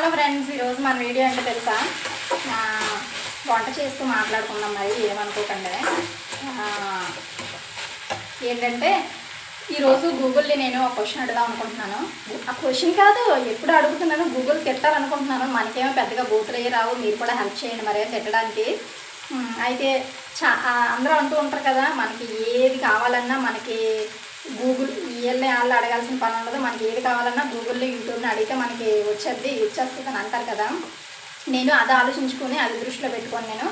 Hello friends ఈరోజు మన video అంటే తెలుసా? వంట చేస్తూ మాట్లాడుకుందాం మరి ఏమనుకోకండి. ఏంటంటే ఈరోజు గూగుల్ని నేను ఒక క్వశ్చన్ అడుగుదాం అనుకుంటున్నాను. ఆ క్వశ్చన్ కాదు ఎప్పుడు అడుగుతున్నాను? గూగుల్ తిట్టాలనుకుంటున్నాను. మనకేమో పెద్దగా బూతులు రావు మీరు కూడా హెల్ప్ చేయండి మరి తిట్టడానికి. అయితే చా అందరూ అంటూ ఉంటారు కదా మనకి ఏది కావాలన్నా మనకి గూగుల్ వీళ్ళని వాళ్ళు అడగాల్సిన పని ఉండదు. మనకి ఏది కావాలన్నా గూగుల్లో యూట్యూబ్ని అడిగితే మనకి వచ్చేది ఇచ్చేస్తుంది అని అంటారు కదా. నేను అది ఆలోచించుకొని అది దృష్టిలో పెట్టుకొని నేను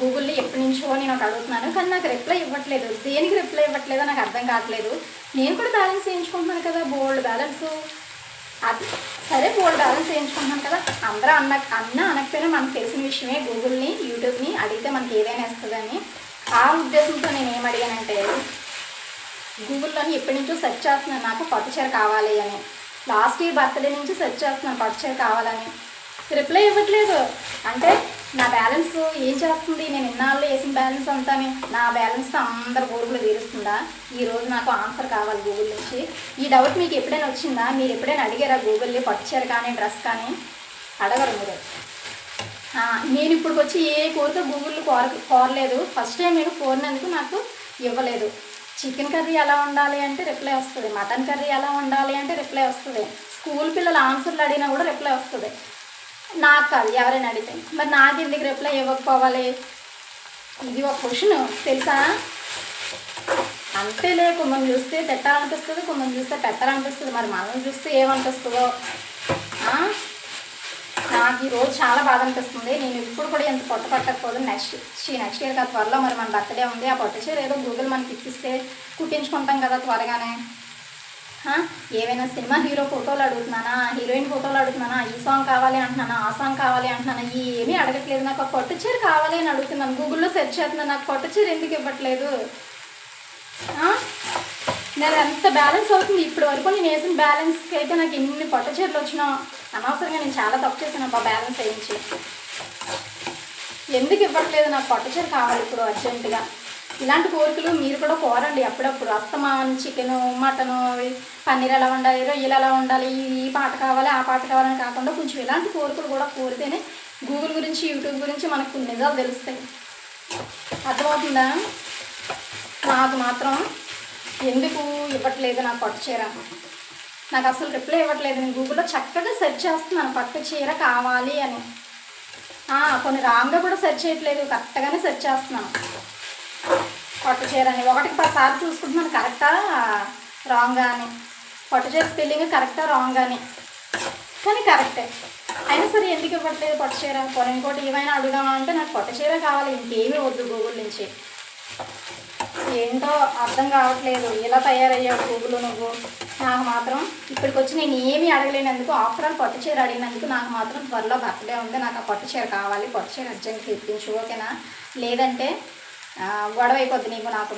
గూగుల్లో ఎప్పటి నుంచో నేను ఒకటి అడుగుతున్నాను. కానీ నాకు రిప్లై ఇవ్వట్లేదు. దేనికి రిప్లై ఇవ్వట్లేదో నాకు అర్థం కావట్లేదు. నేను కూడా బ్యాలెన్స్ వేయించుకుంటున్నాను కదా బోల్డ్ బ్యాలెన్స్ అది సరే బోల్డ్ బ్యాలెన్స్ వేయించుకుంటున్నాను కదా. అందరూ అన్న అన్న అనకపోయినా మనకు తెలిసిన విషయమే గూగుల్ని యూట్యూబ్ని అడిగితే మనకి ఏదైనా ఇస్తుందని. ఆ ఉద్దేశంతో నేను ఏం అడిగానంటే గూగుల్లోని ఎప్పటి నుంచో సెర్చ్ చేస్తున్నాను నాకు పట్టు చీర కావాలి అని. లాస్ట్ ఈ బర్త్డే నుంచి సెర్చ్ చేస్తున్నాను పట్టు చీర కావాలని. రిప్లై ఇవ్వట్లేదు. అంటే నా బ్యాలెన్స్ ఏం చేస్తుంది? నేను ఇన్నాళ్ళు వేసిన బ్యాలెన్స్ అంతా నా బ్యాలెన్స్తో అందరు గూగుల్ తీరుస్తుందా ఈరోజు నాకు ఆన్సర్ కావాలి గూగుల్ నుంచి. ఈ డౌట్ మీకు ఎప్పుడైనా వచ్చిందా? మీరు ఎప్పుడైనా అడిగారా గూగుల్లో పట్టు చీర కానీ డ్రెస్ కానీ? అడగరు మీరు. నేను ఇప్పుడు వచ్చి ఏ కోరిక గూగుల్లో కోర కోరలేదు. ఫస్ట్ టైం నేను కోరినందుకు నాకు ఇవ్వలేదు. చికెన్ కర్రీ ఎలా ఉండాలి అంటే రిప్లై వస్తుంది. మటన్ కర్రీ ఎలా ఉండాలి అంటే రిప్లై వస్తుంది. స్కూల్ పిల్లలు ఆన్సర్లు అడిగినా కూడా రిప్లై వస్తుంది. నాకు కాదు ఎవరైనా అడిగితే. మరి నాకు ఎందుకు రిప్లై ఇవ్వకపోవాలి? ఇది ఒక క్వశ్చన్ తెలుసా? అంతేలే కొందరు చూస్తే తిట్టాలనిపిస్తుంది కొమ్మని చూస్తే పెట్టాలనిపిస్తుంది. మరి మనం చూస్తే ఏమనిపిస్తుందో? నాకు ఈ రోజు చాలా బాధ అనిపిస్తుంది. నేను ఇప్పుడు కూడా ఎంత పొట్ట పట్టకపోదు. నెక్స్ట్ షీ నెక్స్ట్ ఇయర్ కదా త్వరలో మరి మన బర్త్డే ఉంది. ఆ పొట్ట చీర ఏదో గూగుల్ మనకి ఇప్పిస్తే కుట్టించుకుంటాం కదా త్వరగానే. ఏవైనా సినిమా హీరో ఫోటోలు అడుగుతున్నానా? హీరోయిన్ ఫోటోలు అడుగుతున్నానా? ఈ సాంగ్ కావాలి అంటున్నానా? ఆ సాంగ్ కావాలి అంటున్నానా? ఏమీ అడగట్లేదు. నాకు ఒక పొట్టు చీర కావాలి అని అడుగుతున్నాను. గూగుల్లో సెర్చ్ చేస్తున్నాను. నాకు పొట్టు చీర ఎందుకు ఇవ్వట్లేదు? ఆ? నేను ఎంత బ్యాలెన్స్ అవుతుంది? ఇప్పటి వరకు నేను వేసిన బ్యాలెన్స్కి అయితే నాకు ఇన్ని పొట్ట చీరలు వచ్చినా అనవసరంగా నేను చాలా తప్పు చేశాను అబ్బా బ్యాలెన్స్ వేయించి. ఎందుకు ఇవ్వట్లేదు నాకు పొట్ట చీర కావాలి ఇప్పుడు అర్జెంటుగా ఇలాంటి కోరికలు మీరు కూడా కోరండి అప్పుడప్పుడు. అస్తమాన్ చికెను మటను పన్నీర్ ఎలా ఉండాలి రొయ్యలు ఎలా ఉండాలి ఈ ఈ పాట కావాలి ఆ పాట కావాలని కాకుండా కొంచెం ఇలాంటి కోరికలు కూడా కోరితేనే గూగుల్ గురించి యూట్యూబ్ గురించి మనకు కొన్ని నిజాలు తెలుస్తాయి. అర్థమవుతుందా? నాకు మాత్రం ఎందుకు ఇవ్వట్లేదు నాకు పట్టు చీర? నాకు అసలు రిప్లై ఇవ్వట్లేదు. నేను గూగుల్లో చక్కగా సెర్చ్ చేస్తున్నాను పట్టు చీర కావాలి అని. కొన్ని రాంగ్గా కూడా సెర్చ్ చేయట్లేదు. కరెక్ట్గానే సెర్చ్ చేస్తున్నాను. పట్టు చీర అని. ఒకటికి పదిసార్లు చూసుకుంటున్నాను కరెక్టా రాంగ్గా అని. పట్టు చీర స్పెల్లింగ్ కరెక్టా రాంగ్ అని. కానీ కరెక్టే అయినా సరే ఎందుకు ఇవ్వట్లేదు పట్టు చీర? కొన్ని ఇంకోటి ఏమైనా అడుగుదామా అంటే నాకు పట్టు చీర కావాలి. ఇంకేమీ వద్దు గూగుల్ నుంచి. ఏంటో అర్థం కావట్లేదు. ఇలా తయారయ్యావు పువ్వులు నువ్వు? నాకు మాత్రం ఇప్పటికి వచ్చి నేను ఏమీ అడగలేనందుకు ఆఫ్టర్ ఆల్ పట్టు చీర అడిగినందుకు నాకు మాత్రం త్వరలో బర్త్డే ఉంది. నాకు ఆ పట్టు చీర కావాలి. పట్టు చీర అర్జెంట్గా ఇప్పించు ఓకేనా? లేదంటే గొడవ అయిపోద్ది నీకు నాకు